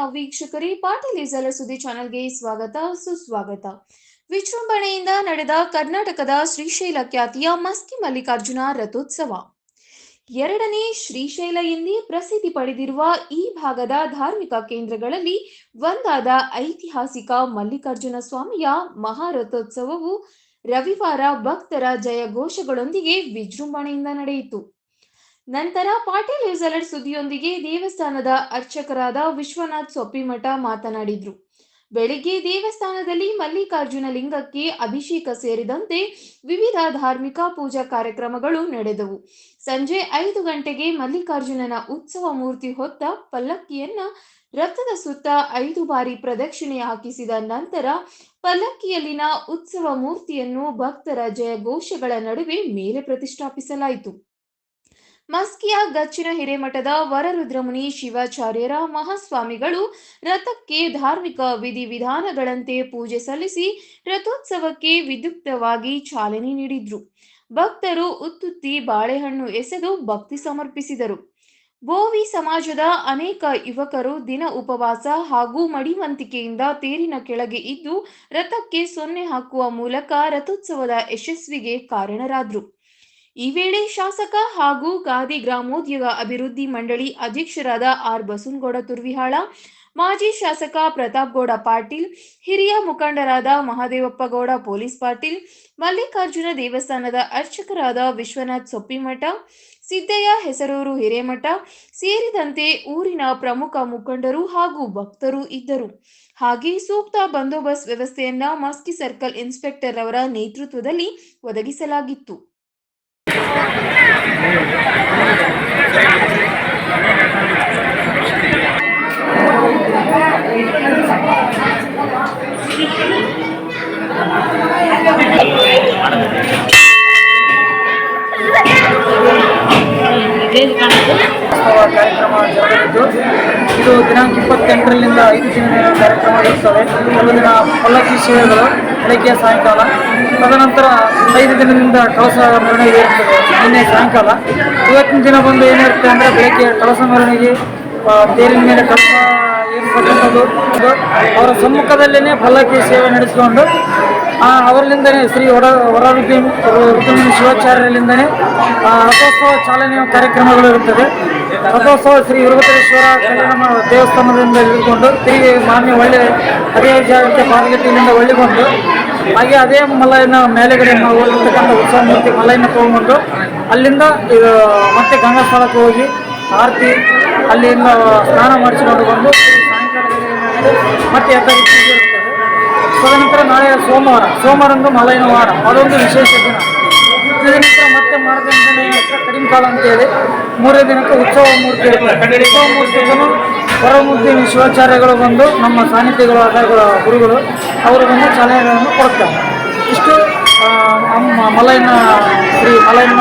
ವೀಕ್ಷಕರೇ ಪಾಟೀಲ್ ಸುದ್ದಿ ಚಾನೆಲ್ಗೆ ಸ್ವಾಗತ, ಸುಸ್ವಾಗತ. ವಿಜೃಂಭಣೆಯಿಂದ ನಡೆದ ಕರ್ನಾಟಕದ ಶ್ರೀಶೈಲ ಖ್ಯಾತಿಯ ಮಸ್ಕಿ ಮಲ್ಲಿಕಾರ್ಜುನ ರಥೋತ್ಸವ. ಎರಡನೇ ಶ್ರೀಶೈಲ ಎಂದೇ ಪ್ರಸಿದ್ಧಿ ಪಡೆದಿರುವ ಈ ಭಾಗದ ಧಾರ್ಮಿಕ ಕೇಂದ್ರಗಳಲ್ಲಿ ಒಂದಾದ ಐತಿಹಾಸಿಕ ಮಲ್ಲಿಕಾರ್ಜುನ ಸ್ವಾಮಿಯ ಮಹಾರಥೋತ್ಸವವು ರವಿವಾರ ಭಕ್ತರ ಜಯಘೋಷಗಳೊಂದಿಗೆ ವಿಜೃಂಭಣೆಯಿಂದ ನಡೆಯಿತು. ನಂತರ ಪಾಟೀಲ್ ರಿಸಲ್ಟ್ ಸುದ್ದಿಯೊಂದಿಗೆ ದೇವಸ್ಥಾನದ ಅರ್ಚಕರಾದ ವಿಶ್ವನಾಥ್ ಸೊಪ್ಪಿಮಠ ಮಾತನಾಡಿದ್ರು. ಬೆಳಿಗ್ಗೆ ದೇವಸ್ಥಾನದಲ್ಲಿ ಮಲ್ಲಿಕಾರ್ಜುನ ಲಿಂಗಕ್ಕೆ ಅಭಿಷೇಕ ಸೇರಿದಂತೆ ವಿವಿಧ ಧಾರ್ಮಿಕ ಪೂಜಾ ಕಾರ್ಯಕ್ರಮಗಳು ನಡೆದವು. ಸಂಜೆ ಐದು ಗಂಟೆಗೆ ಮಲ್ಲಿಕಾರ್ಜುನನ ಉತ್ಸವ ಮೂರ್ತಿ ಹೊತ್ತ ಪಲ್ಲಕ್ಕಿಯನ್ನ ರಥದ ಸುತ್ತ ಐದು ಬಾರಿ ಪ್ರದಕ್ಷಿಣೆ ಹಾಕಿಸಿದ ನಂತರ ಪಲ್ಲಕ್ಕಿಯಲ್ಲಿನ ಉತ್ಸವ ಮೂರ್ತಿಯನ್ನು ಭಕ್ತರ ಜಯಘೋಷಗಳ ನಡುವೆ ಮೇಲೆ ಪ್ರತಿಷ್ಠಾಪಿಸಲಾಯಿತು. ಮಸ್ಕಿಯ ಗಚ್ಚಿನ ಹಿರೇಮಠದ ವರರುದ್ರಮುನಿ ಶಿವಾಚಾರ್ಯರ ಮಹಾಸ್ವಾಮಿಗಳು ರಥಕ್ಕೆ ಧಾರ್ಮಿಕ ವಿಧಿವಿಧಾನಗಳಂತೆ ಪೂಜೆ ಸಲ್ಲಿಸಿ ರಥೋತ್ಸವಕ್ಕೆ ವಿದ್ಯುಕ್ತವಾಗಿ ಚಾಲನೆ ನೀಡಿದ್ರು. ಭಕ್ತರು ಉತ್ತುತ್ತಿ ಬಾಳೆಹಣ್ಣು ಎಸೆದು ಭಕ್ತಿ ಸಮರ್ಪಿಸಿದರು. ಬೋವಿ ಸಮಾಜದ ಅನೇಕ ಯುವಕರು ದಿನ ಉಪವಾಸ ಹಾಗೂ ಮಡಿವಂತಿಕೆಯಿಂದ ತೇರಿನ ಕೆಳಗೆ ಇದ್ದು ರಥಕ್ಕೆ ಸೊನ್ನೆ ಹಾಕುವ ಮೂಲಕ ರಥೋತ್ಸವದ ಯಶಸ್ವಿಗೆ ಕಾರಣರಾದ್ರು. ಈ ವೇಳೆ ಶಾಸಕ ಹಾಗೂ ಗಾದಿ ಗ್ರಾಮೋದ್ಯೋಗ ಅಭಿವೃದ್ಧಿ ಮಂಡಳಿ ಅಧ್ಯಕ್ಷರಾದ ಆರ್ ಬಸವನಗೌಡ ತುರ್ವಿಹಾಳ, ಮಾಜಿ ಶಾಸಕ ಪ್ರತಾಪ್ ಗೌಡ ಪಾಟೀಲ್, ಹಿರಿಯ ಮುಖಂಡರಾದ ಮಹಾದೇವಪ್ಪ ಗೌಡ ಪೊಲೀಸ್ ಪಾಟೀಲ್, ಮಲ್ಲಿಕಾರ್ಜುನ ದೇವಸ್ಥಾನದ ಅರ್ಚಕರಾದ ವಿಶ್ವನಾಥ್ ಸೊಪ್ಪಿಮಠ, ಸಿದ್ದಯ್ಯ ಹೆಸರೂರು ಹಿರೇಮಠ ಸೇರಿದಂತೆ ಊರಿನ ಪ್ರಮುಖ ಮುಖಂಡರು ಹಾಗೂ ಭಕ್ತರು ಇದ್ದರು. ಹಾಗೆ ಸೂಕ್ತ ಬಂದೋಬಸ್ತ್ ವ್ಯವಸ್ಥೆಯನ್ನ ಮಸ್ಕಿ ಸರ್ಕಲ್ ಇನ್ಸ್ಪೆಕ್ಟರ್ ಅವರ ನೇತೃತ್ವದಲ್ಲಿ ಒದಗಿಸಲಾಗಿತ್ತು. ಕಾರ್ಯಕ್ರಮ ಜರುಗಲಿದ್ದು ಇದು ದಿನಾಂಕ ಇಪ್ಪತ್ತೆಂಟರಿಂದ ಐದು ದಿನಗಳ ಕಾರ್ಯಕ್ರಮ ಇರುತ್ತವೆ ಒಂದು ದಿನ ಪಲ್ಲಕ್ಕಿ ಸೇವೆಗಳು ಬೆಳಗ್ಗೆ ಸಾಯಂಕಾಲ. ತದನಂತರ ಐದು ದಿನದಿಂದ ಕಳಸ ಮೆರವಣಿಗೆ ಇರುತ್ತದೆ. ನಿನ್ನೆ ಸಾಯಂಕಾಲ. ಇವತ್ತಿನ ದಿನ ಬಂದು ಏನಿರುತ್ತೆ ಅಂದರೆ ಬೆಳಗ್ಗೆ ಕಳಸ ಮೆರವಣಿಗೆ ತೇರಿನ ಮೇಲೆ ಕಳಸ ಏರ್ಪಟ್ಟಂಥದ್ದು ಅವರ ಸಮ್ಮುಖದಲ್ಲೇ ಪಲ್ಲಕ್ಕಿ ಸೇವೆ ನಡೆಸಿಕೊಂಡು ಅವರಲ್ಲಿಂದನೇ ಶ್ರೀ ಹೊರ ಹೊರ ರುದ್ರಮುನಿ ಶಿವಾಚಾರ್ಯರಿಂದನೇ ಆ, ರಥೋತ್ಸವ ಚಾಲನೆಯ ಕಾರ್ಯಕ್ರಮಗಳು ಇರುತ್ತದೆ. ರಥೋತ್ಸವ ಶ್ರೀ ವೀರಭದ್ರೇಶ್ವರ ಕಲ್ಯಾಣ ದೇವಸ್ಥಾನದಿಂದ ಹಿಡಿದುಕೊಂಡು ತಿರುಗಿ ಮಾನ್ಯ ಒಳ್ಳೆ ಅದೇ ಜಾಗಕ್ಕೆ ಪಾದಗಟ್ಟಿಯಿಂದ ಒಳ್ಳಿಕೊಂಡು ಹಾಗೆ ಅದೇ ಮಲಯನ ಮೇಲೆಗಡೆ ಹೋಗಿರ್ತಕ್ಕಂಥ ಉತ್ಸವ ಮೂರ್ತಿ ಮಲಯನ ತಗೊಂಡು ಅಲ್ಲಿಂದ ಮತ್ತೆ ಗಂಗಾ ಸ್ಥಳಕ್ಕೆ ಹೋಗಿ ಆರತಿ ಅಲ್ಲಿಂದ ಸ್ನಾನ ಮಾಡಿಸಿಕೊಂಡು ಬಂದು ಸಾಯಂಕಾಲ ಮತ್ತೆ ನಾಳೆ ಸೋಮವಾರ, ಸೋಮವಾರಂದು ಮಲೈನ ವಾರ ಅದೊಂದು ವಿಶೇಷ ದಿನ. ಇದರಿಂದ ಮತ್ತೆ ಮಾರನೇ ಕಡಿಮೆ ಕಾಲ ಅಂತೇಳಿ ಮೂರೇ ದಿನಕ್ಕೆ ಉತ್ಸವ ಮೂರ್ತಿ ಉತ್ಸವ ಮೂರ್ತಿಗೂ ಹೊರಮೂರ್ತಿ ಶಿವಾಚಾರ್ಯಗಳು ಬಂದು ನಮ್ಮ ಸಾನ್ನಿಧ್ಯಗಳಾದ ಗಳ- ಗುರುಗಳು, ಅವರು ಬಂದು ಚಾಲನೆಗಳನ್ನು ಕೊಡ್ತಾರೆ ಇಷ್ಟು ನಮ್ಮ ಮಲೈನ ಶ್ರೀ ಮಲೈನ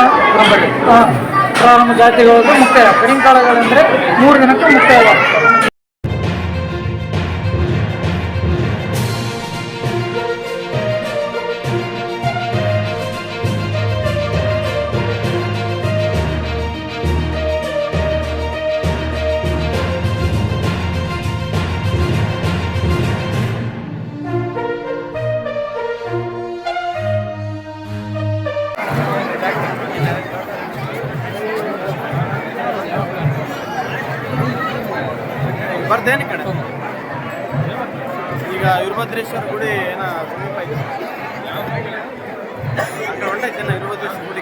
ಪ್ರಾರಂಭ ಜಾತಿಗಳದ್ದು ಮುಕ್ತಾಯ ಕಡಿಮೆ ಕಾಲಗಳಂದರೆ ಮೂರು ದಿನಕ್ಕೆ ಮುಕ್ತಾಯವಾಗ್ತದೆ ಬರ್ದೇನು ಕಡೆ ಈಗ ವೀರಭದ್ರೇಶ್ವರ ಗುಡಿ ಏನೋ ಸಮೀಪ ಇದೆ ಹೊಂಟೈತೆ ವೀರಭದ್ರೇಶ್ವರ ಗುಡಿ